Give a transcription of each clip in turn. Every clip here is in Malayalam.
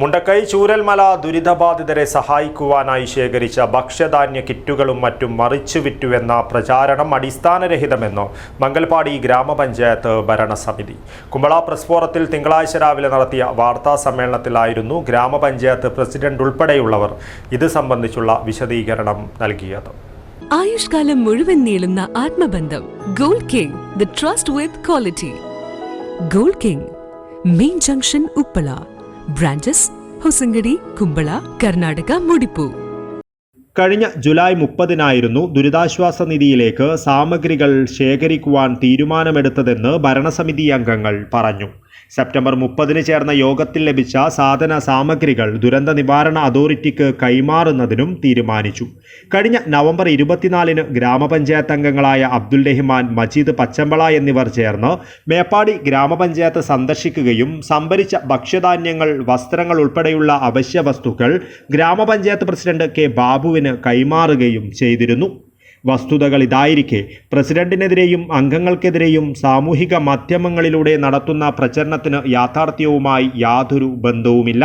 മുണ്ടക്കൈ ചൂരൽമല ദുരിതബാധിതരെ സഹായിക്കുവാനായി ശേഖരിച്ച ഭക്ഷ്യധാന്യ കിറ്റുകളും മറ്റും മറിച്ചു വിറ്റുവെന്ന പ്രചാരണം അടിസ്ഥാനരഹിതമെന്ന് മംഗൽപാടി ഗ്രാമപഞ്ചായത്ത് ഭരണസമിതി. കുമ്പള പ്രസ് ഫോറത്തിൽ തിങ്കളാഴ്ച രാവിലെ നടത്തിയ വാർത്താ സമ്മേളനത്തിലായിരുന്നു ഗ്രാമപഞ്ചായത്ത് പ്രസിഡന്റ് ഉൾപ്പെടെയുള്ളവർ ഇത് സംബന്ധിച്ചുള്ള വിശദീകരണം നൽകിയത്. ആയുഷ്കാലം മുഴുവൻ നീളുന്ന ആത്മബന്ധം gold king trust with quality gold king main junction Uppala. Branches Hosangadi Kumbla Karnataka മുടിപ്പു. കഴിഞ്ഞ ജൂലൈ മുപ്പതിനായിരുന്നു ദുരിതാശ്വാസ നിധിയിലേക്ക് സാമഗ്രികൾ ശേഖരിക്കുവാൻ തീരുമാനമെടുത്തതെന്ന് ഭരണസമിതി അംഗങ്ങൾ പറഞ്ഞു. സെപ്റ്റംബർ മുപ്പതിന് ചേർന്ന യോഗത്തിൽ ലഭിച്ച സാധന സാമഗ്രികൾ ദുരന്ത നിവാരണ അതോറിറ്റിക്ക് കൈമാറുന്നതിനും തീരുമാനിച്ചു. കഴിഞ്ഞ നവംബർ ഇരുപത്തിനാലിന് ഗ്രാമപഞ്ചായത്ത് അംഗങ്ങളായ അബ്ദുൽ റഹ്മാൻ മജീദ് പച്ചമ്പള എന്നിവർ ചേർന്ന് മേപ്പാടി ഗ്രാമപഞ്ചായത്ത് സന്ദർശിക്കുകയും സംഭരിച്ച ഭക്ഷ്യധാന്യങ്ങൾ വസ്ത്രങ്ങൾ ഉൾപ്പെടെയുള്ള അവശ്യ വസ്തുക്കൾ ഗ്രാമപഞ്ചായത്ത് പ്രസിഡന്റ് കെ ബാബുവിന് കൈമാറുകയും ചെയ്തിരുന്നു. വസ്തുതകൾ ഇതായിരിക്കെ. പ്രസിഡന്റിനെതിരെയും അംഗങ്ങൾക്കെതിരെയും സാമൂഹിക മാധ്യമങ്ങളിലൂടെ നടത്തുന്ന പ്രചരണത്തിന് യാഥാർത്ഥ്യവുമായി യാതൊരു ബന്ധവുമില്ല.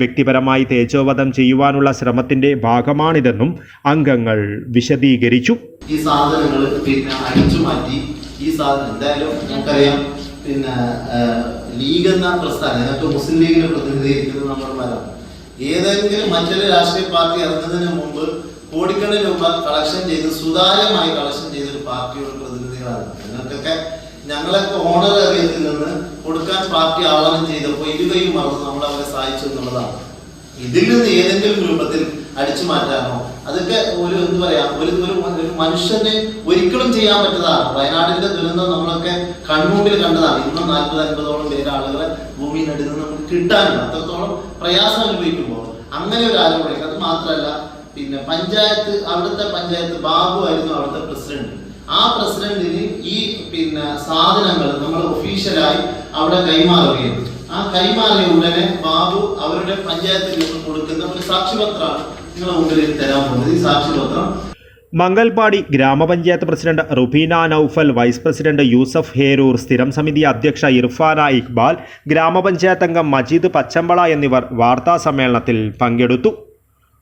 വ്യക്തിപരമായി തേജോവധം ചെയ്യുവാനുള്ള ശ്രമത്തിന്റെ ഭാഗമാണിതെന്നും അംഗങ്ങൾ വിശദീകരിച്ചു. ഈ സാധനങ്ങൾ പിന്നെ അടിച്ചു മാറ്റി ഈ സാധനം എന്തായാലും നമുക്കറിയാം പിന്നെ ലീഗ് എന്ന പ്രസ്ഥാനം അതിനകത്ത് മുസ്ലിം ലീഗിനെ പ്രതിനിധീകരിക്കുന്നത് നമ്മുടെ ഏതെങ്കിലും മറ്റൊരു രാഷ്ട്രീയ പാർട്ടി ഇറങ്ങുന്നതിന് മുമ്പ് കോടിക്കണക്കിന് രൂപ കളക്ഷൻ ചെയ്ത് സുതാര്യമായി കളക്ഷൻ ചെയ്തൊരു പാർട്ടിയുടെ പ്രതിനിധികളാണ്. നിങ്ങൾക്കൊക്കെ ഞങ്ങളൊക്കെ ഓണർ ഏറിയത്തിൽ നിന്ന് കൊടുക്കാൻ പാർട്ടി ആഹ്വാനം ചെയ്തപ്പോൾ ഇരുകയും മറന്ന് നമ്മൾ അവരെ സഹായിച്ചു എന്നുള്ളതാണ്. ഇതിൽ നിന്ന് ഏതെങ്കിലും രൂപത്തിൽ അടിച്ചു മാറ്റാനോ അതൊക്കെ ഒരു എന്താ പറയാ ഒരു ഒരു മനുഷ്യന് ഒരിക്കലും ചെയ്യാൻ പറ്റതാണ്. വയനാടിന്റെ ദുരന്തം നമ്മളൊക്കെ കൺമുമ്പിൽ കണ്ടതാണ്. ഇന്നും നാൽപ്പത് അൻപതോളം പേര് ആളുകളെ നിന്ന് നമുക്ക് കിട്ടാനുണ്ട്. അത്രത്തോളം പ്രയാസം അനുഭവിക്കുമ്പോൾ അങ്ങനെ ഒരു ആരോപണം അത് മാത്രമല്ല പിന്നെ പഞ്ചായത്ത് അവിടുത്തെ പഞ്ചായത്ത് ബാബു ആയിരുന്നു അവിടുത്തെ പ്രസിഡന്റ്. ആ പ്രസിഡന്റിന് ഈ പിന്നെ സാധനങ്ങൾ നമ്മൾ ഒഫീഷ്യലായി അവിടെ കൈമാറുകയും ആ കൈമാറിയ ഉടനെ ബാബു അവരുടെ പഞ്ചായത്തിൽ നിന്ന് കൊടുക്കുന്ന ഒരു സാക്ഷ്യപത്രമാണ് നിങ്ങളുടെ മുമ്പിൽ തരാൻ പോകുന്നത്. ഈ സാക്ഷ്യപത്രം മംഗൽപാടി ഗ്രാമപഞ്ചായത്ത് president Rubeena Naufal vice president Yusuf Heroor സ്ഥിരം സമിതി അധ്യക്ഷ ഇർഫാന ഇക്ബാൽ ഗ്രാമപഞ്ചായത്ത് അംഗം മജീദ് പച്ചമ്പള എന്നിവർ വാർത്താ സമ്മേളനത്തിൽ പങ്കെടുത്തു.